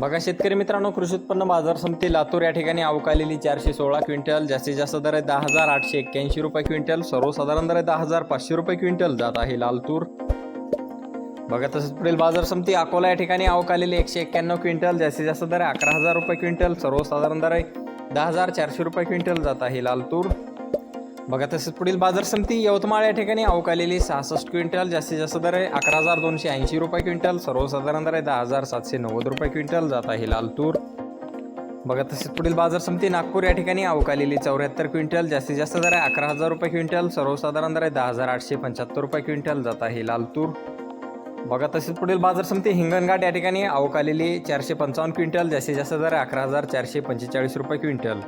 बघा शेतकरी मित्रांनो कृषी उत्पन्न बाजार समिती लातूर या ठिकाणी अवकालेली चारशे सोळा क्विंटल जास्तीत जास्त दर आहे दहा हजार आठशे एक्क्याऐंशी रुपये क्विंटल सर्वसाधारण दर आहे दहा हजार पाचशे रुपये क्विंटल जात आहे लाल तूर बघा तसंच पुढील बाजार समिती अकोला या ठिकाणी अवकालेली एकशे एक्क्याण्णव क्विंटल जास्तीत जास्त दर आहे अकरा हजार रुपये क्विंटल सर्वसाधारण दर आहे दहा हजार चारशे रुपये क्विंटल जात आहे लालतूर. बघा तसेच पुढील बाजार समिती यवतमाळ या ठिकाणी अवकालेली सहासष्ट क्विंटल जास्तीत जास्त दर आहे अकरा हजार दोनशे ऐंशी रुपये क्विंटल सर्वसाधारण दर आहे दहा हजार सातशे नव्वद रुपये क्विंटल जात आहे लाल तूर. बघा तसेच पुढील बाजार समिती नागपूर या ठिकाणी अवकालेली चौऱ्याहत्तर क्विंटल जास्तीत जास्त दर आहे अकरा हजार रुपये क्विंटल सर्वसाधारण दर आहे दहा हजार आठशे पंच्याहत्तर रुपये क्विंटल जात आहे लाल तूर. बघा तसेच पुढील बाजार समिती हिंगणघाट या ठिकाणी अवकालेली चारशे पंचावन्न क्विंटल जास्तीत जास्त दर अकरा हजार चारशे पंचेचाळीस रुपये क्विंटल.